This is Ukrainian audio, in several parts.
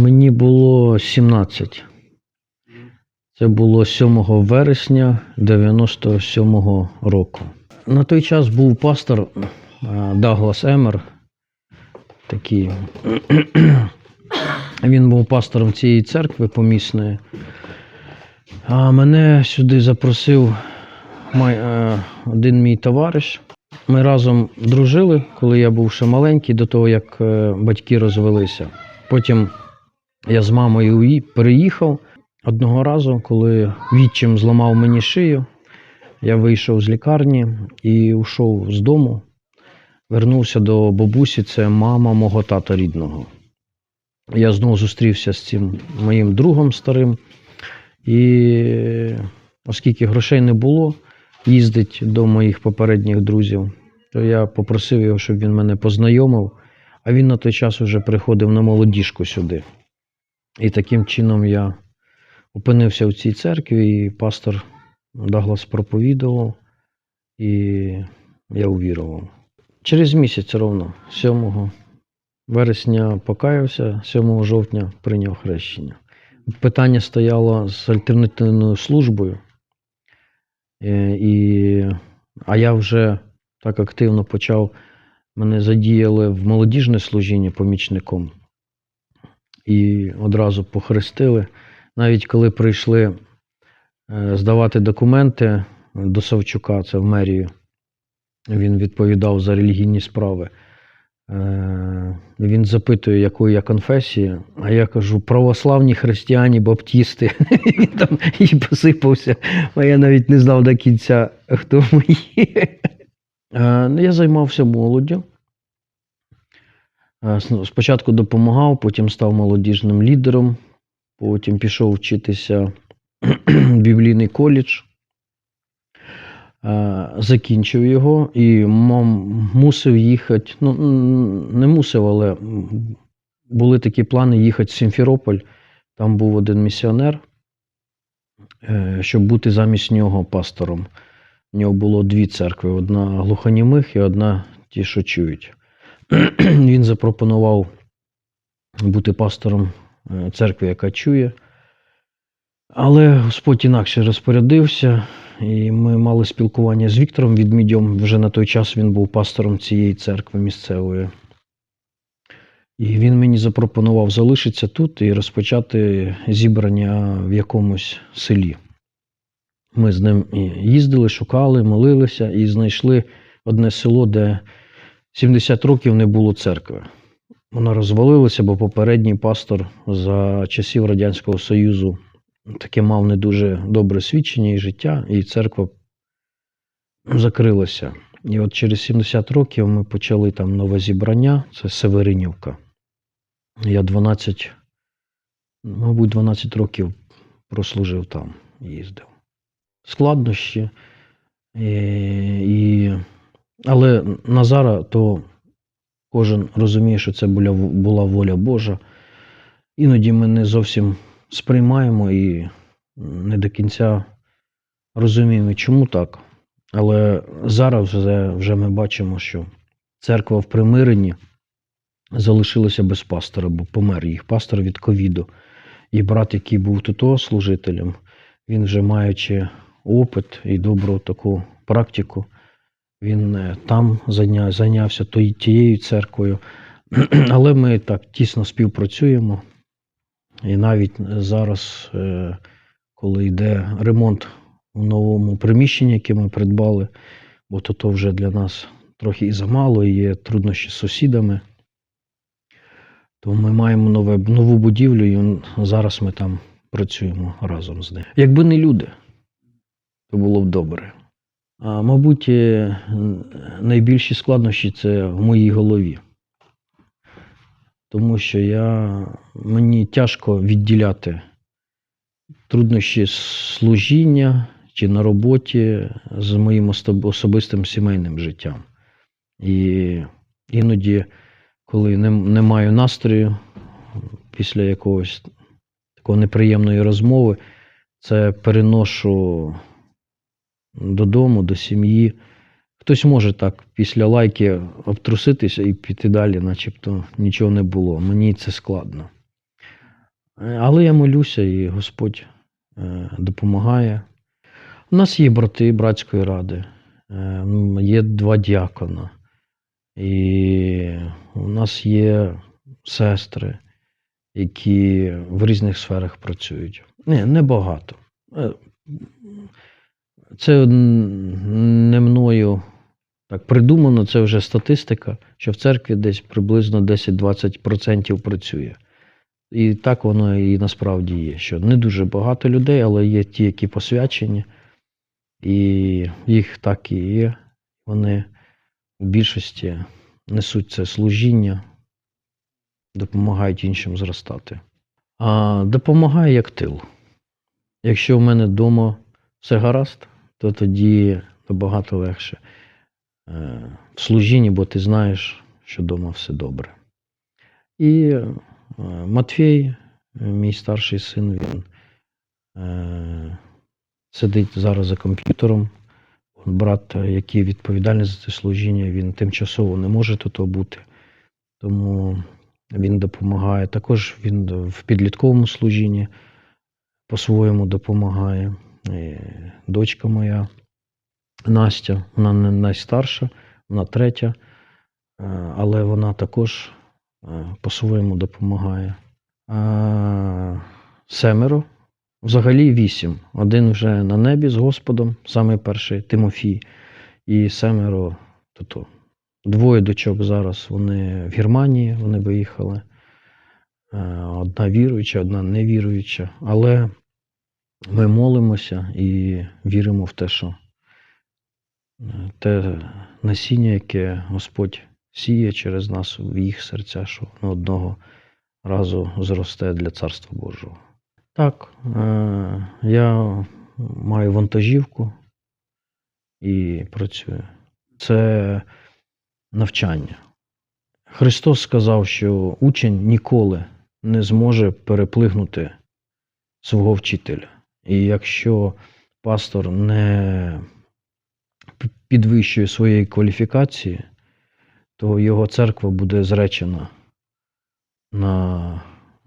Мені було 17. Це було 7 вересня 97-го року. На той час був пастор Даглас Емер. Такий. Він був пастором цієї церкви помісної. А мене сюди запросив е, один мій товариш. Ми разом дружили, коли я був ще маленький, до того як е, батьки розвелися. Потім я з мамою переїхав. Одного разу, коли відчим зламав мені шию, я вийшов з лікарні і ушов з дому. Вернувся до бабусі, це мама мого тата рідного. Я знову зустрівся з цим моїм другом старим. І оскільки грошей не було, їздить до моїх попередніх друзів, то я попросив його, щоб він мене познайомив. А він на той час вже приходив на молодіжку сюди. І таким чином я опинився в цій церкві, і пастор Даглас проповідував, і я увірував. Через місяць ровно, 7 вересня покаявся, 7 жовтня прийняв хрещення. Питання стояло з альтернативною службою, Е, і, а я вже так активно почав, мене задіяли в молодіжне служіння помічником і одразу похрестили. Навіть коли прийшли е, здавати документи до Савчука, це в мерію, він відповідав за релігійні справи. Е, Він запитує, якої я конфесії, а я кажу православні християні, баптісти. Він там і посипався, а я навіть не знав до кінця, хто ми є. Е, ну, Я займався молоддю. Е, Спочатку допомагав, потім став молодіжним лідером, потім пішов вчитися в біблійний коледж. Е, Закінчив його і мусив їхати. Ну, не мусив, але були такі плани їхати в Сімферополь. Там був один місіонер, е, щоб бути замість нього пастором. У нього було дві церкви: одна глухонімих і одна ті, що чують. Він запропонував бути пастором е, церкви, яка чує. Але Господь інакше розпорядився, і ми мали спілкування з Віктором Відмідьом. Вже на той час він був пастором цієї церкви місцевої. І він мені запропонував залишитися тут і розпочати зібрання в якомусь селі. Ми з ним їздили, шукали, молилися і знайшли одне село, де 70 років не було церкви. Вона розвалилася, бо попередній пастор за часів Радянського Союзу таке мав не дуже добре свідчення і життя, і церква закрилася. І от через 70 років ми почали там нове зібрання, це Северинівка. Я 12, мабуть, 12 років прослужив там, їздив. Складнощі. І, але на зараз то кожен розуміє, що це була воля Божа. Іноді ми не зовсім сприймаємо і не до кінця розуміємо, чому так. Але зараз вже, вже ми бачимо, що церква в примиренні залишилася без пастора, бо помер їх пастор від ковіду. І брат, який був тут служителем, він вже маючи опит і добру таку практику, він е, там зайня- зайнявся тої- тією церквою. Але ми так тісно співпрацюємо. І навіть зараз, е, коли йде ремонт у новому приміщенні, яке ми придбали, бо то, то вже для нас трохи і замало, і є труднощі з сусідами, то ми маємо нове, нову будівлю, і зараз ми там працюємо разом з ним. Якби не люди, то було б добре. Мабуть, е, найбільші складнощі це в моїй голові. Тому що я, мені тяжко відділяти труднощі служіння чи на роботі з моїм особистим сімейним життям. І іноді, коли не, не маю настрою після якогось такої неприємної розмови, це переношу додому, до сім'ї. Хтось може так після лайки обтруситися і піти далі, начебто нічого не було. Мені це складно. Е, Але я молюся, і Господь е, допомагає. У нас є брати братської ради, е, є два діакона, і у нас є сестри, які в різних сферах працюють. Ні, небагато. Це не мною так придумано, це вже статистика, що в церкві десь приблизно 10-20% працює. І так воно і насправді є, що не дуже багато людей, але є ті, які посвячені, і їх так і є. Вони в більшості несуть це служіння, допомагають іншим зростати. А допомагає як тил. Якщо в мене вдома все гаразд, то тоді набагато легше е, в служінні, бо ти знаєш, що вдома все добре. І е, Матвій, мій старший син, він е, сидить зараз за комп'ютером. Брат, який відповідальний за це служіння, він тимчасово не може тут бути, тому він допомагає. Також він в підлітковому служінні по-своєму допомагає. Е, Дочка моя Настя, вона не найстарша, вона третя, е, але вона також е, по-своєму допомагає. Семеро, взагалі вісім. Один вже на небі з Господом, самий перший Тимофій, і семеро то Двоє дочок зараз вони в Германії, вони виїхали. Одна віруюча, одна невіруюча. Але ми молимося і віримо в те, що е, те насіння, яке Господь сіє через нас в їх серця, що воно одного разу зросте для Царства Божого. Так, е, я маю вантажівку і працюю. Це навчання. Христос сказав, що учень ніколи не зможе переплигнути свого вчителя. І якщо пастор не підвищує своєї кваліфікації, то його церква буде зречена на,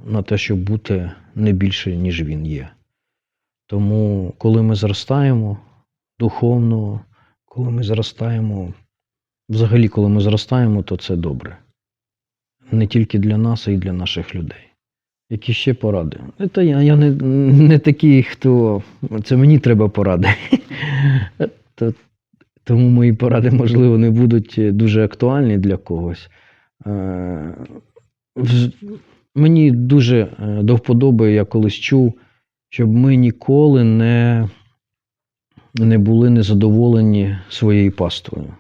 на те, щоб бути не більше, ніж він є. Тому, коли ми зростаємо духовно, коли ми зростаємо, взагалі, коли ми зростаємо, то це добре. Не тільки для нас, а й для наших людей. Які ще поради? Е, Та я, я не, не такий, хто. Це мені треба поради. То, тому мої поради, можливо, не будуть дуже актуальні для когось. Е, Мені дуже е, до вподоби, я колись чув, щоб ми ніколи не, не були незадоволені своєю паствою.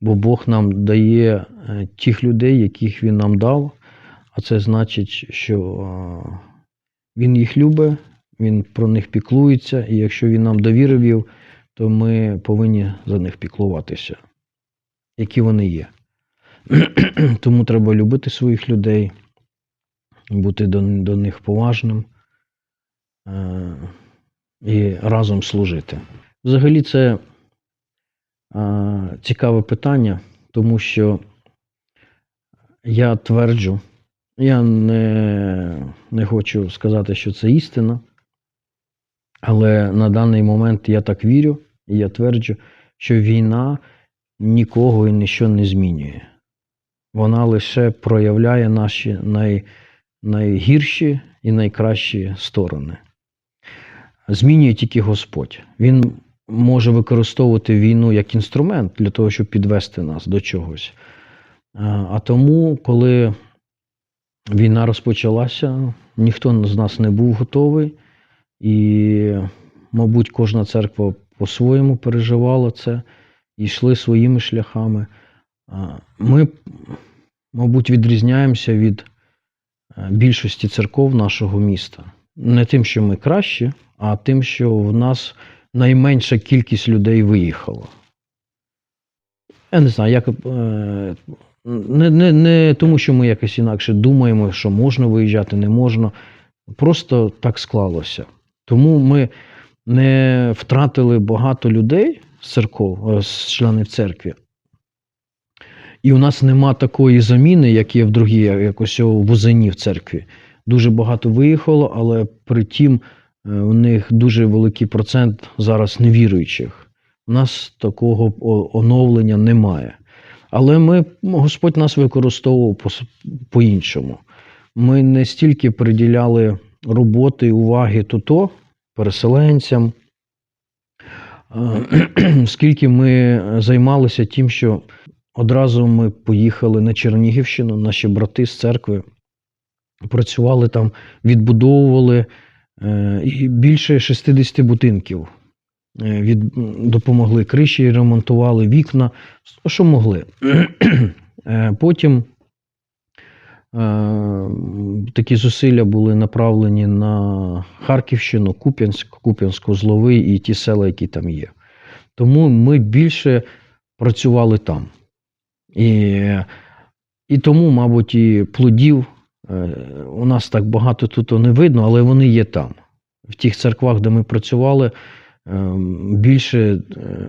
Бо Бог нам дає е, тих людей, яких Він нам дав, а це значить, що Він їх любить, Він про них піклується, і якщо Він нам довірив то ми повинні за них піклуватися, які вони є. Тому треба любити своїх людей, бути до, до них поважним е, і разом служити. Взагалі, це е, цікаве питання, тому що я тверджу, я не, не хочу сказати, що це істина, але на даний момент я так вірю, і я тверджу, що війна нікого і ніщо не змінює. Вона лише проявляє наші най, найгірші і найкращі сторони. Змінює тільки Господь. Він може використовувати війну як інструмент для того, щоб підвести нас до чогось. А тому, коли війна розпочалася, ніхто з нас не був готовий, і, мабуть, кожна церква по-своєму переживала це і йшли своїми шляхами. Ми, мабуть, відрізняємося від е, більшості церков нашого міста. Не тим, що ми кращі, а тим, що в нас найменша кількість людей виїхала. Я не знаю, як. Не, не, не тому, що ми якось інакше думаємо, що можна виїжджати, не можна. Просто так склалося. Тому ми не втратили багато людей з церков, е, з членів церкви. І у нас нема такої заміни, як є в другій, якось у Бузині в церкві. дуже багато виїхало, але при тім е, у них дуже великий процент зараз невіруючих. У нас такого оновлення немає. Але ми, Господь нас використовував по- по-іншому. Ми не стільки приділяли роботи і уваги туто переселенцям, скільки ми займалися тим, що одразу ми поїхали на Чернігівщину, наші брати з церкви працювали там, відбудовували е, і більше 60 будинків. Е, Від, допомогли криші, ремонтували вікна, що могли. Е, Потім е, такі зусилля були направлені на Харківщину, Куп'янськ, Куп'янсько-Зловий і ті села, які там є. Тому ми більше працювали там. І, і тому, мабуть, і плодів у нас так багато тут не видно, але вони є там. В тих церквах, де ми працювали, більше е,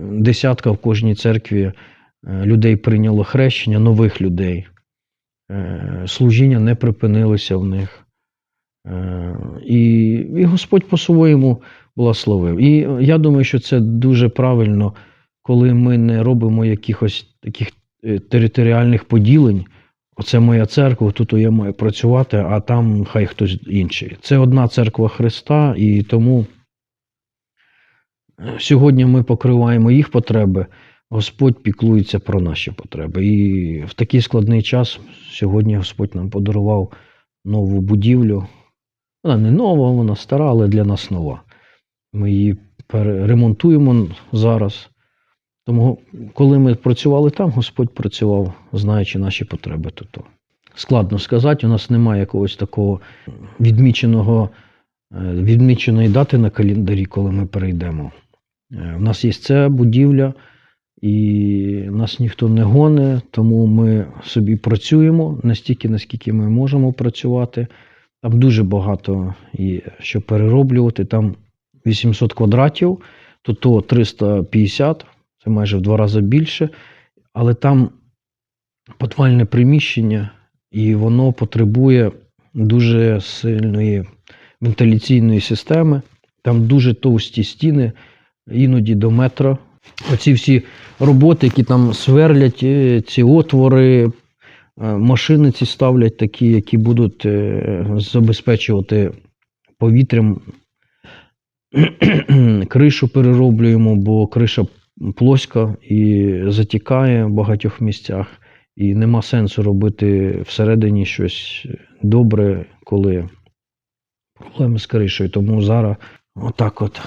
десятка в кожній церкві е, людей прийняло хрещення, нових людей. Е, Служіння не припинилося в них. І, і Господь по-своєму благословив. І я думаю, що це дуже правильно, коли ми не робимо якихось таких територіальних поділень. Оце моя церква, тут я маю працювати, а там хай хтось інший. Це одна церква Христа, і тому сьогодні ми покриваємо їх потреби, Господь піклується про наші потреби. І в такий складний час сьогодні Господь нам подарував нову будівлю. Вона не нова, вона стара, але для нас нова. Ми її переремонтуємо зараз. Тому, коли ми працювали там, Господь працював, знаючи наші потреби тут. Складно сказати, у нас немає якогось такого відміченого, е, відміченої дати на календарі, коли ми перейдемо. Е, У нас є ця будівля, і нас ніхто не гоне, тому ми собі працюємо настільки, наскільки ми можемо працювати. Там дуже багато і що перероблювати. Там 800 квадратів, то то 350, це майже в два рази більше. Але там подвальне приміщення, і воно потребує дуже сильної вентиляційної системи. Там дуже товсті стіни, іноді до метра. Оці всі роботи, які там сверлять, е, ці отвори, е, машини ці ставлять такі, які будуть е, забезпечувати повітрям. Кришу перероблюємо, бо криша плоска і затікає в багатьох місцях. І нема сенсу робити всередині щось добре, коли проблеми з кришею. Тому зараз отак от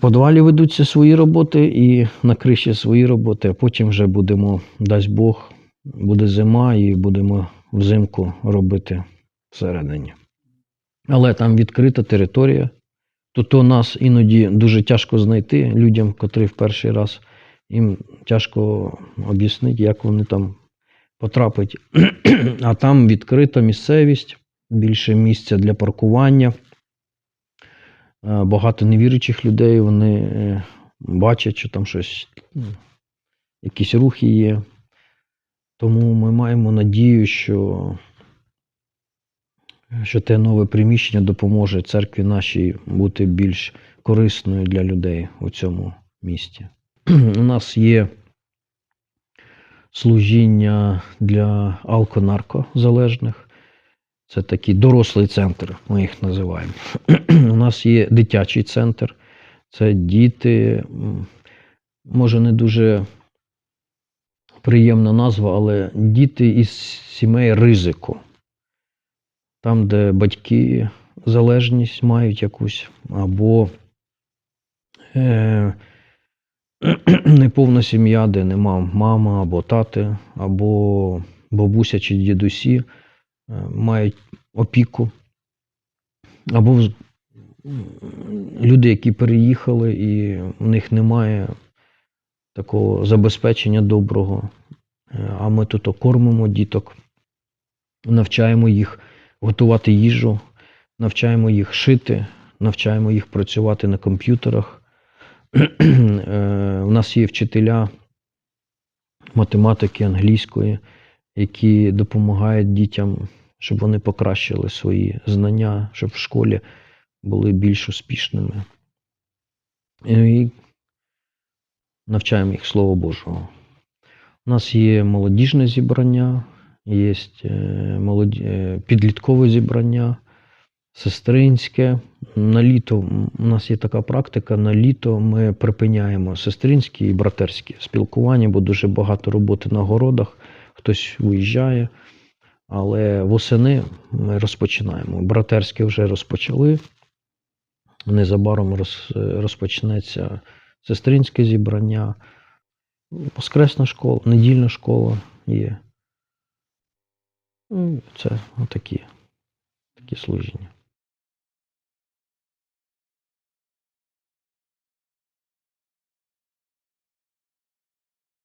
подвалі ведуться свої роботи і на криші свої роботи, а потім вже будемо, дасть Бог, буде зима і будемо взимку робити всередині. Але там відкрита територія. У нас іноді дуже тяжко знайти людям, котрі в перший раз їм тяжко об'яснити, як вони там потрапить. А там відкрита місцевість, більше місця для паркування. Е, Багато невіруючих людей вони е, бачать, що там щось, ну, якісь рухи є. Тому ми маємо надію, що, що те нове приміщення допоможе церкві нашій бути більш корисною для людей у цьому місті. У нас є служіння для алко-наркозалежних. Це такий дорослий центр, ми їх називаємо. У нас є дитячий центр. Це діти, може не дуже приємна назва, але діти із сімей ризику. Там, де батьки залежність мають якусь, або е, неповна сім'я, де нема мама або тати, або бабуся чи дідусі мають опіку, або люди, які переїхали, і в них немає такого забезпечення доброго. Е, А ми тут кормимо діток, навчаємо їх готувати їжу, навчаємо їх шити, навчаємо їх працювати на комп'ютерах. Е, У нас є вчителя математики англійської, які допомагають дітям щоб вони покращили свої знання, щоб в школі були більш успішними. І навчаємо їх Слово Божого. У нас є молодіжне зібрання, є е, підліткове зібрання, сестринське. На літо у нас є така практика, на літо ми припиняємо сестринське і братерське спілкування, бо дуже багато роботи на городах, хтось виїжджає. Але восени ми розпочинаємо. Братерські вже розпочали. Незабаром роз, розпочнеться сестринське зібрання. Воскресна школа, недільна школа є. Ну, Це отакі, такі служіння.